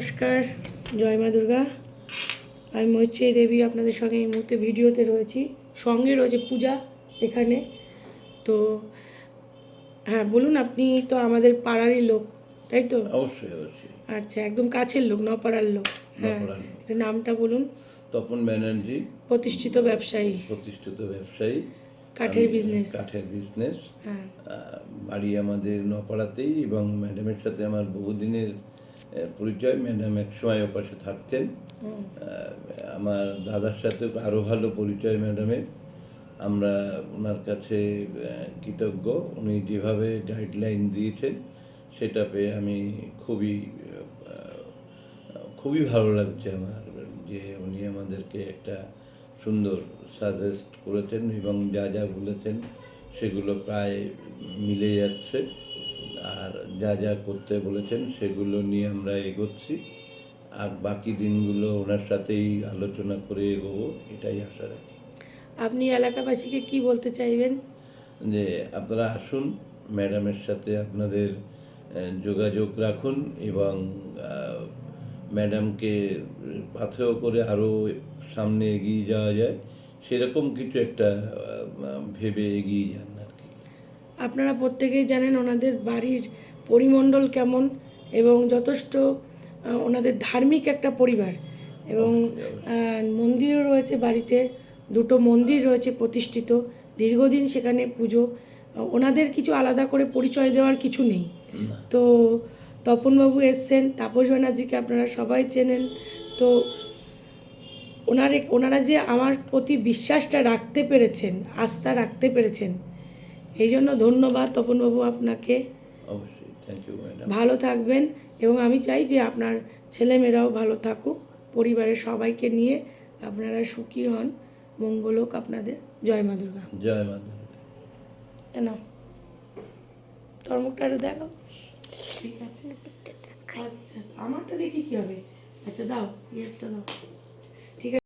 নমস্কার জয় মা দুর্গা। আমি মৈত্রী দেবী আপনাদের সঙ্গে এই মুহূর্তে ভিডিওতে রয়েছি। সঙ্গে রয়েছে পূজা এখানে। তো হ্যাঁ বলুন আপনি তো আমাদের পাড়ারই লোক তাই তো? অবশ্যই অবশ্যই। আচ্ছা একদম কাছের লোক নপাড়ার লোক। হ্যাঁ এর নামটা বলুন। তপন ব্যানার্জি। প্রতিষ্ঠিত ব্যবসায়ী। প্রতিষ্ঠিত ব্যবসায়ী। কাঠের বিজনেস কাঠের বিজনেস হ্যাঁ। বাড়ি আমাদের নপাড়াতেই এবং ম্যাডামের সাথে আমার বহুদিনের পরিচয় ম্যাডাম এক সময় ওপাশে থাকতেন। আমার দাদার সাথে আরও ভালো পরিচয় ম্যাডামের আমরা ওনার কাছে কৃতজ্ঞ। উনি যেভাবে গাইডলাইন দিয়েছেন সেটা পেয়ে আমি খুবই খুবই ভালো লাগছে আমার যে উনি আমাদেরকে একটা সুন্দর সাজেস্ট করেছেন এবং যা যা বলেছেন সেগুলো প্রায় মিলে যাচ্ছে। যা যা করতে বলেছেন সেগুলো নিয়ে আমরা এগোচ্ছি। আর বাকি দিনগুলো ওনার সাথেই আলোচনা করে এগোবো এটাই আশা রাখি। আপনি এলাকাবাসীকে কি বলতে চাইবেন? যে আপনারা আসুন ম্যাডামের সাথে আপনাদের যোগাযোগ রাখুন এবং ম্যাডামকে পাথেও করে আরও সামনে এগিয়ে যাওয়া যায়। সেরকম কিছু একটা ভেবে এগিয়ে যান আর কি। আপনারা প্রত্যেকেই জানেন ওনাদের বাড়ির পরিমণ্ডল কেমন এবং যথেষ্ট ওনাদের ধার্মিক একটা পরিবার এবং মন্দিরও রয়েছে বাড়িতে দুটো মন্দির রয়েছে প্রতিষ্ঠিত দীর্ঘদিন সেখানে পুজো ওনাদের কিছু আলাদা করে পরিচয় দেওয়ার কিছু নেই। তো তপনবাবু এসছেন তাপস ব্যানার্জিকে আপনারা সবাই চেনেন তো ওনারে ওনারা যে আমার প্রতি বিশ্বাসটা রাখতে পেরেছেন আস্থা রাখতে পেরেছেন এই জন্য ধন্যবাদ তপনবাবু আপনাকে। অবশ্যই। ভালো থাকবেন এবং আমি চাই যে আপনার ছেলেমেয়েরাও ভালো থাকুক পরিবারের সবাইকে নিয়ে আপনারা সুখী হন। মঙ্গল হোক আপনাদের। জয় মা দুর্গা। জয় মা দুর্গা। কেন তোর মুখটা দেখো ঠিক আছে। আচ্ছা আমারটা দেখি কি হবে। আচ্ছা দাও ইয়েরটা দাও।